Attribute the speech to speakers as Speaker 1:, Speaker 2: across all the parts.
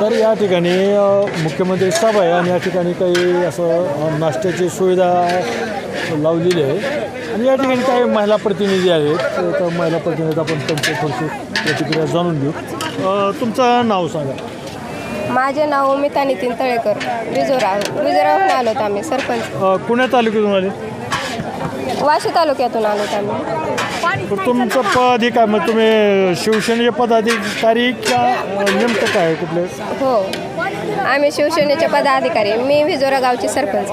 Speaker 1: तर या ठिकाणी मुख्यमंत्री सभा आहे आणि या ठिकाणी काही असं नाश्त्याची सुविधा लावलेली आहे. आणि या ठिकाणी काही महिला प्रतिनिधी आहेत. तर महिला प्रतिनिधी आपण त्यांची थोडीशी प्रतिक्रिया जाणून घेऊ. तुमचं नाव सांगा.
Speaker 2: माझे नाव उमिता नितीन तळेकर. रिजोरा रिजोराहून आलोत आम्ही सरपंच.
Speaker 1: कुण्या तालुक्यातून आले?
Speaker 2: वाशी तालुक्यातून आलोत आम्ही.
Speaker 1: तर तुमचं पद हे काय? मग तुम्ही शिवसेनेचे पदाधिकारी का नेमकं काय आहे कुठले?
Speaker 2: हो. आम्ही शिवसेनेचे पदाधिकारी. मी विजोरा गावची सरपंच.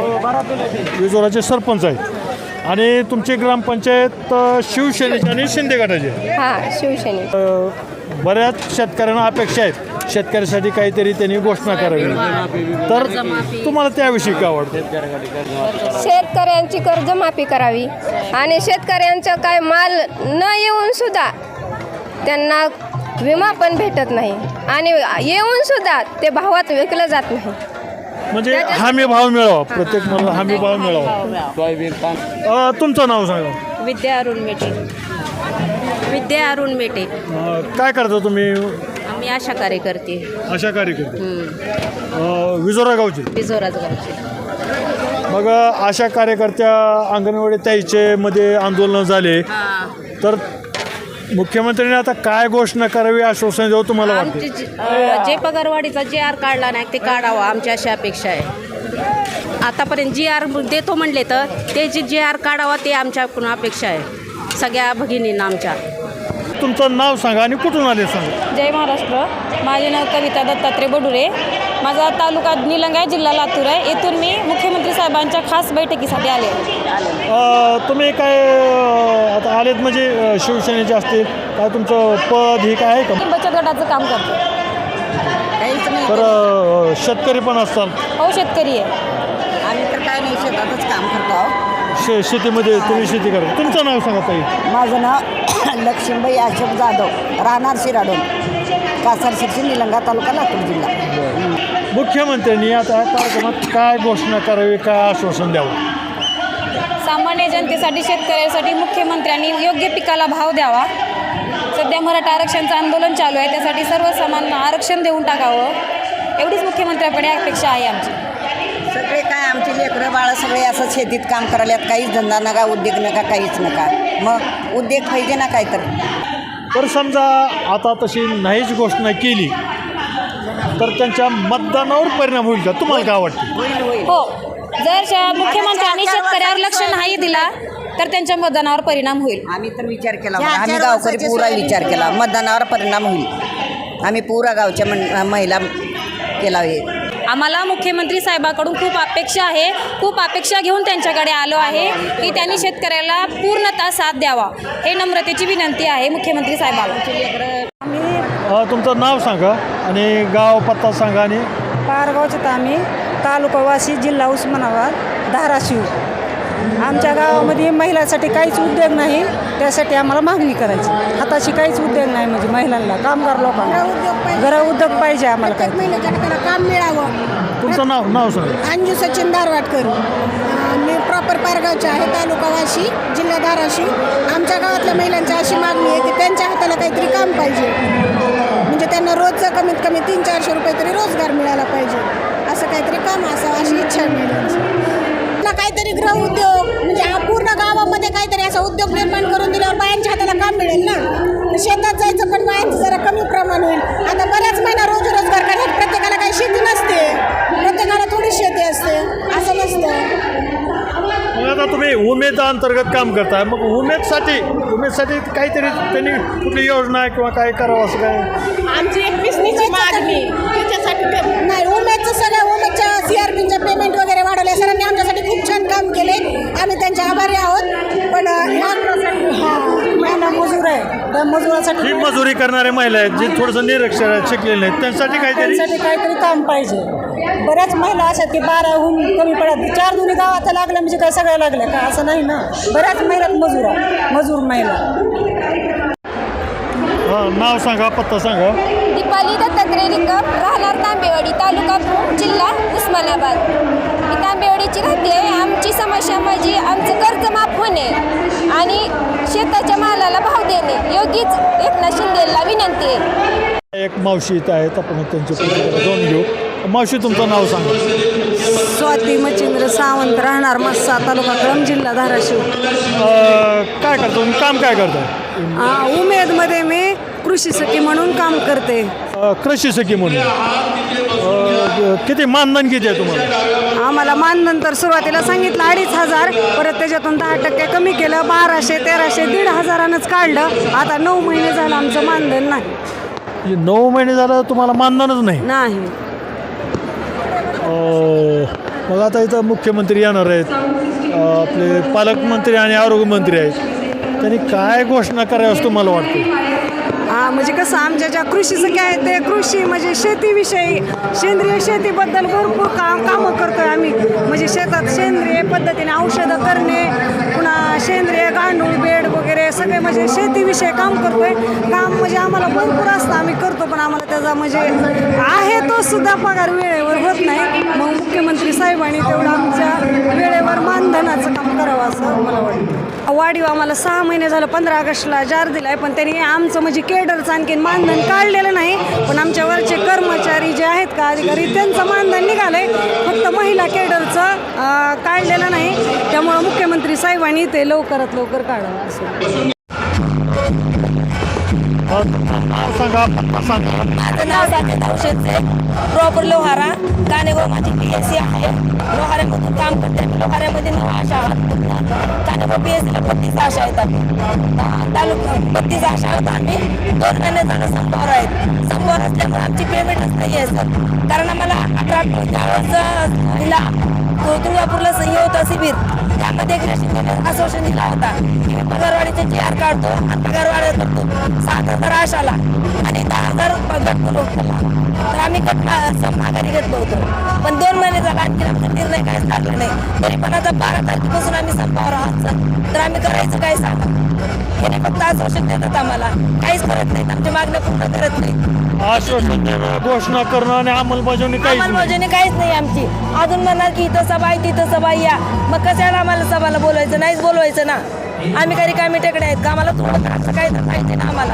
Speaker 1: विजोराचे सरपंच आहेत. आणि तुमची ग्रामपंचायत अ, शिवसेनेची आणि शिंदे गटाची. आहे.
Speaker 2: हां शिवसेने
Speaker 1: अ, बऱ्याच शेतकऱ्यांना अपेक्षा आहेत. शेतकऱ्यासाठी काहीतरी त्यांनी घोषणा करावी. तर तुम्हाला त्याविषयी काय वाटतं?
Speaker 2: शेतकऱ्यांची कर्जमाफी करावी. आणि शेतकऱ्यांचं काय माल न येऊन सुद्धा त्यांना विमा पण भेटत नाही. आणि येऊन सुद्धा ते भावात विकलं जात नाही.
Speaker 1: म्हणजे हमी भाव मिळावा. प्रत्येक मला हमी भाव मिळावा. अ, तुमचं नाव सांगा.
Speaker 3: विद्या अरुण मेटे. विद्या अरुण मेटे.
Speaker 1: अ, काय करता तुम्ही?
Speaker 3: आम्ही आशा कार्यकर्ते.
Speaker 1: अशा कार्यकर्ते. अ, विजोरा गावचे.
Speaker 3: पिझोराज गावचे.
Speaker 1: मग अशा कार्यकर्त्या अंगणवाडी ताईचे मध्ये आंदोलन झाले. तर मुख्यमंत्र्यांनी आता काय घोषणा करावी आश्वासन देऊ तुम्हाला वाटतं?
Speaker 3: आमचे जे जे पगारवाढीचा जे आर काढला नाही ते काढावा आमची अशी अपेक्षा आहे. आतापर्यंत जी आर देतो म्हणले तर ते जे जे आर काढावा ते आमच्याकडून अपेक्षा आहे. सगळ्या भगिनींना आमच्या.
Speaker 1: तुमचं नाव सांगा आणि कुठून आले सांगा.
Speaker 4: जय महाराष्ट्र. माझे नाव कविता दत्तात्रय बडुरे. माझा तालुका निलंगा आहे जिल्हा लातूर आहे. येथून मी मुख्यमंत्री साहेबांच्या खास बैठकीसाठी आले.
Speaker 1: अ, तुम्ही काय अ, आता आलेत म्हणजे अ, शिवसेनेचे असतील. काय तुमचं पद हे काय आहे का?
Speaker 4: मी बचत गटाचं काम करते.
Speaker 1: तर अ, शेतकरी पण असतात.
Speaker 4: हो शेतकरी आहे.
Speaker 5: आम्ही तर काय नाही शेतातच काम करतो. आहोत.
Speaker 1: शे शेतीमध्ये तुम्ही शेती करता. तुमचं नाव सांगा ताई.
Speaker 5: माझं नाव लक्ष्मीबाई अशोक जाधव राहणार शिराडोन कासार शिरशी निलंगा तालुका लातूर जिल्हा.
Speaker 1: मुख्यमंत्र्यांनी आता या कार्यक्रमात काय घोषणा करावी काय आश्वासन द्यावं?
Speaker 4: सामान्य जनतेसाठी शेतकऱ्यांसाठी मुख्यमंत्र्यांनी योग्य पिकाला भाव द्यावा. सध्या मराठा आरक्षणाचं आंदोलन चालू आहे त्यासाठी सर्वसामान्य आरक्षण देऊन टाकावं. एवढीच मुख्यमंत्र्याकडे अपेक्षा आहे आमची.
Speaker 5: सगळे काय आमची लेकरं बाळं सगळे असं शेतीत काम करायल्यात काहीच धंदा नका उद्योग नका काहीच नका. मग उद्योग पाहिजे ना काय तर
Speaker 1: तर समजा आता तशी नाहीच घोषणा केली तर त्यांच्या मतदानावर परिणाम होईल का? तुम्हाला काय वाटतं?
Speaker 4: हो. जर श- मुख्यमंत्र्यांनी शेतकऱ्यावर लक्ष नाही दिला तर त्यांच्या मतदानावर परिणाम होईल.
Speaker 5: आम्ही तर विचार केला. आम्ही गावकरी पुरा विचार केला. मतदानावर परिणाम होईल. आम्ही पुरा गावच्या मन महिला केला हे
Speaker 4: आम्हाला मुख्यमंत्री साहेबाकडून खूप अपेक्षा आहे. खूप अपेक्षा घेऊन त्यांच्याकडे आलो आहे की त्यांनी शेतकऱ्याला पूर्णतः साथ द्यावा. हे नम्रतेची विनंती आहे मुख्यमंत्री साहेबाला.
Speaker 1: तुमचं नाव सांगा आणि गाव पत्ता सांगा आणि
Speaker 6: पारगावचं आम्ही तालुका वाशी जिल्हा उस्मानाबाद धाराशिव. आमच्या गावामध्ये महिलांसाठी काहीच उद्योग नाही. त्यासाठी आम्हाला मागणी करायची. हाताशी काहीच उद्योग नाही म्हणजे महिलांना कामगार लोकांना. घरा उद्योग पाहिजे. आम्हाला
Speaker 7: त्याला काम मिळावं.
Speaker 1: तुमचं नाव नाव सांगा.
Speaker 7: अंजू सचिन दारवाटकर अं, मी प्रॉपर पारगावचे आहे तालुका वाशी जिल्हा धाराशिव. आमच्या गावातल्या महिलांची अशी मागणी आहे की त्यांच्या हाताला काहीतरी काम पाहिजे. म्हणजे त्यांना रोजचं कमीत कमी तीन चारशे रुपये तरी रोजगार मिळाला पाहिजे. असं काहीतरी काम असावं अशी इच्छा आहे महिलांची. आपला काहीतरी गृह उद्योग म्हणजे पूर्ण गावामध्ये काहीतरी असा उद्योग निर्माण करून दिल्यावर बायांच्या हाताला काम मिळेल ना? तर शेतात जायचं पण बायांचं जरा कमी प्रमाण होईल. आता बऱ्याच महिना रोज रोजगार करतात प्रत्येकाला काही शेती नसते. प्रत्येकाला थोडी शेती असते. असं नसतं.
Speaker 1: मग आता तुम्ही उमेद अंतर्गत काम करताय. मग उमेदसाठी उमेदसाठी काहीतरी त्यांनी कुठली योजना किंवा काय करावं असं काय?
Speaker 7: आमची एक मागणी. त्याच्यासाठी ते- नाही उमेदचं सगळं उमेदच्या सी आर पीचं पेमेंट वगैरे वाढवले. सरांनी आमच्यासाठी खूप छान काम केले. आम्ही त्यांचे आभारी आहोत. पण
Speaker 6: मजूर आहे. त्या मजुरासाठी
Speaker 1: ही मजुरी करणारे महिला आहेत जे थोडंसं निरक्षर आहेत शिकलेले आहेत. त्यांसाठी काहीतरी
Speaker 6: त्यांसाठी काहीतरी काम पाहिजे. बऱ्याच महिला अशा की बाराहून कमी पडत. चार दोन्ही गावात लागल्या म्हणजे काय सगळ्या लागल्या का? असं नाही ना. बऱ्याच महिलात मजूर. आहे मजूर महिला.
Speaker 1: नाव सांगा पत्ता सांगा.
Speaker 2: दीपाली दत्तात्रय निकम राहणार तांबेवाडी तालुका भूम जिल्हा उस्मानाबाद. मी तांबेवाडी महत्त्वाची राहते आमची समस्या म्हणजे आमचं कर्ज माफ होणे आणि शेताच्या मालाला भाव देणे. योग्यच एकनाथ शिंदेला विनंती आहे.
Speaker 1: एक मावशी इथं आहेत. आपण त्यांची प्रतिक्रिया जाणून घेऊ. मावशी तुमचं नाव सांगा.
Speaker 6: स्वाती मच्छिंद्र सावंत राहणार मस्सा तालुका कळंब जिल्हा धाराशिव.
Speaker 1: अं, काय करता तुम्ही? काम काय करताय
Speaker 6: आ, उमेदमध्ये मी कृषी सखी म्हणून काम करते.
Speaker 1: अं, कृषी सखी म्हणून. अं, किती मानधन किती आहे तुम्हाला?
Speaker 6: आम्हाला मानधन तर सुरुवातीला सांगितलं अडीच हजार परत त्याच्यातून दहा टक्के कमी केलं बाराशे तेराशे दीड हजारानंच काढलं. आता नऊ महिने झालं आमचं मानधन नाही.
Speaker 1: नऊ महिने झालं तुम्हाला मानधनच नाही.
Speaker 6: नाही.
Speaker 1: अं, मग आता इथं मुख्यमंत्री येणार आहेत. अं, आपले पालकमंत्री आणि आरोग्यमंत्री आहेत. त्यांनी काय घोषणा करावी असं तुम्हाला वाटतं?
Speaker 6: म्हणजे कसं आमच्या ज्या कृषी काय आहेत ते कृषी म्हणजे शेतीविषयी सेंद्रिय शेतीबद्दल भरपूर काम कामं करतोय आम्ही. म्हणजे शेतात सेंद्रिय पद्धतीने औषधं करणे पुन्हा सेंद्रिय गांडूळ बेड वगैरे सगळे म्हणजे शेतीविषयी काम करतोय. काम म्हणजे आम्हाला भरपूर असतं आम्ही करतो पण आम्हाला त्याचा म्हणजे आहे तो सुद्धा पगार वेळेवर होत नाही. काम करावं असं मला वाटतं. वाढीव आम्हाला सहा महिने झालं पंधरा ऑगस्टला जार दिलाय पण त्यांनी आमचं म्हणजे केडरचं आणखीन मानधन काढलेलं नाही. पण आमच्या वरचे कर्मचारी जे आहेत का अधिकारी त्यांचं मानधन निघालंय. फक्त महिला केडरचं काढलेलं नाही. त्यामुळं मुख्यमंत्री साहेबांनी ते लवकरात लवकर काढावं असं.
Speaker 1: नाव सांगा सांगा
Speaker 8: माझं नाव साकेत औषधचे प्रॉपर लोहारा कानेगाव माझी पी एस सी आहे लोहाऱ्यामधून काम करते मी लोहाऱ्यामध्ये नऊ आशा आहेत कानेगाव पी एस सीला बत्तीस आशा आहेत आम्ही तालुका बत्तीस आशा आहेत आम्ही दोन महिने झालं संपावर आहेत संपावर असल्यामुळे आमची पेमेंटच नाही आहे सर कारण आम्हाला अठरा त्यावेळेस तुळजापूरला हे होतं. शिबिर त्यामध्ये आश्वासन दिला होता की मी काढतो आणि करतो सात हजार आशाला आणि दहा हजार तर आम्ही माघारी घेतलो होतो. पण दोन महिने झाला आणखी आमचा निर्णय काहीच लागला नाही. तरी पण आता बारा तारखेपासून आम्ही संपावर आहोत. तर आम्ही करायचं काय सांगा? याने फक्त आश्वासन देतात आम्हाला. काहीच करत नाहीत. आमच्या मागण्या पूर्ण करत नाहीत.
Speaker 1: आश्वासन घोषणा करणं आणि अंमलबजावणी नाही.
Speaker 8: अंमलबजावणी काहीच नाही आमची. अजून म्हणणार की इथं सभा आहे तिथं सभा या. मग कशाला आम्हाला सभाला बोलवायचं? नाहीच बोलवायचं ना. आम्ही काही रिकामी टेकडे आहेत का? आम्हाला थोडं काय माहिती ना आम्हाला.